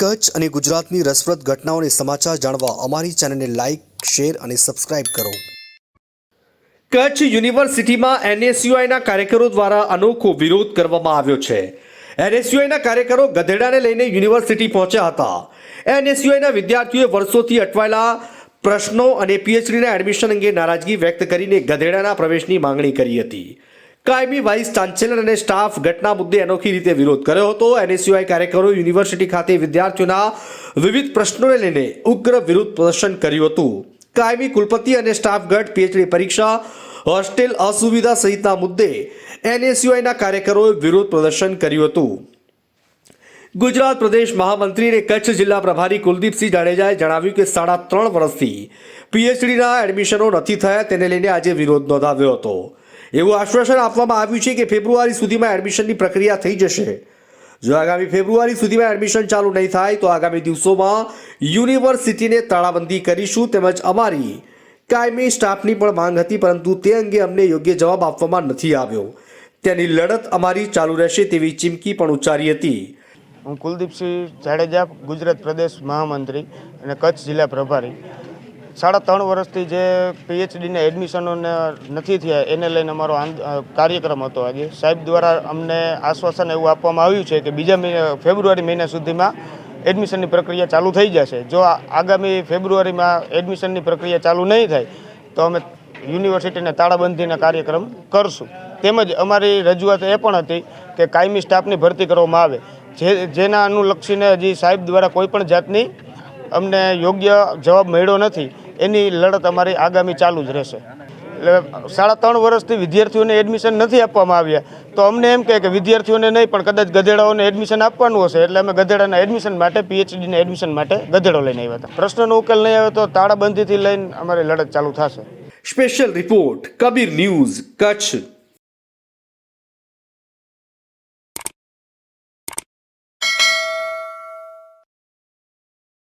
કચ્છ અને ગુજરાતની રસપ્રદ ઘટનાઓને સમાચાર જાણવા અમારી ચેનલને લાઇક શેર અને સબસ્ક્રાઇબ કરો. કચ્છ યુનિવર્સિટીમાં એનએસયુઆઈના કાર્યકરો દ્વારા અનોખો વિરોધ કરવામાં આવ્યો છે. એનએસયુઆઈના કાર્યકરો ગધેડાને લઈને યુનિવર્સિટી પહોંચ્યા હતા. એનએસયુઆઈના વિદ્યાર્થીઓએ વર્ષોથી અટવાયેલા પ્રશ્નો અને પીએચડીના એડમિશન અંગે નારાજગી વ્યક્ત કરીને ગધેડાના પ્રવેશની માંગણી કરી હતી. કાયમી વાઇસ ચાન્સેલર અને સ્ટાફ ઘટના મુદ્દે અનોખી રીતે વિરોધ કર્યો હતો. એનએસયુઆઈ કાર્યકરો યુનિવર્સિટી ખાતે વિદ્યાર્થીઓના વિવિધ પ્રશ્નોને લઈને ઉગ્ર વિરોધ પ્રદર્શન કર્યું હતું. કાયમી કુલપતિ અને સ્ટાફ ગઢ પીએચડી પરીક્ષા, હોસ્ટેલ અસુવિધા સહિતના મુદ્દે એનએસયુઆઈના કાર્યકરોએ વિરોધ પ્રદર્શન કર્યું હતું. ગુજરાત પ્રદેશ મહામંત્રી અને કચ્છ જિલ્લા પ્રભારી કુલદીપસિંહ જાડેજાએ જણાવ્યું કે સાડા ત્રણ વર્ષથી પીએચડીના એડમિશનો નથી થયા, તેને લઈને આજે વિરોધ નોંધાવ્યો હતો. એવું આશ્વાસન આપવામાં આવ્યું છે કે ફેબ્રુઆરી સુધીમાં એડમિશનની પ્રક્રિયા થઈ જશે. જો આગામી ફેબ્રુઆરી સુધીમાં એડમિશન ચાલુ નહીં થાય, તો આગામી દિવસોમાં યુનિવર્સિટીને તાળાબંધી કરીશું તેમજ અમારી કાયમી સ્ટાફની પણ માંગ હતી, પરંતુ તે અંગે અમને યોગ્ય જવાબ આપવામાં નથી આવ્યો. તેની લડત અમારી ચાલુ રહેશે તેવી ચીમકી પણ ઉચ્ચારી હતી. હું કુલદીપસિંહ જાડેજા, ગુજરાત પ્રદેશ મહામંત્રી અને કચ્છ જિલ્લા પ્રભારી. સાડા ત્રણ વર્ષથી જે પીએચડીને એડમિશનોને નથી થયા, એને લઈને અમારો કાર્યક્રમ હતો આજે. સાહેબ દ્વારા અમને આશ્વાસન એવું આપવામાં આવ્યું છે કે બીજા ફેબ્રુઆરી મહિના સુધીમાં એડમિશનની પ્રક્રિયા ચાલુ થઈ જશે. જો આગામી ફેબ્રુઆરીમાં એડમિશનની પ્રક્રિયા ચાલુ નહીં થાય, તો અમે યુનિવર્સિટીને તાળાબંધીના કાર્યક્રમ કરશું. તેમજ અમારી રજૂઆત એ પણ હતી કે કાયમી સ્ટાફની ભરતી કરવામાં આવે. જે, જેના અનુલક્ષીને હજી સાહેબ દ્વારા કોઈપણ જાતની અમને યોગ્ય જવાબ મળ્યો નથી. એની લડત અમારી આગામી ચાલુ જ રહેશે. એટલે સાડા ત્રણ વર્ષથી વિદ્યાર્થીઓને એડમિશન નથી આપવામાં આવ્યા. તો અમને એમ કહે કે વિદ્યાર્થીઓને નહીં, પણ કદાચ ગધેડાઓને એડમિશન આપવાનું હશે. એટલે અમે ગધેડાના એડમિશન માટે પીએચડીના એડમિશન માટે ગધેડો લઈને આવ્યા હતા. પ્રશ્નનો ઉકેલ નહીં આવે તો તાળાબંધીથી લઈને અમારી લડત ચાલુ થશે. Special report Kabir news Kutch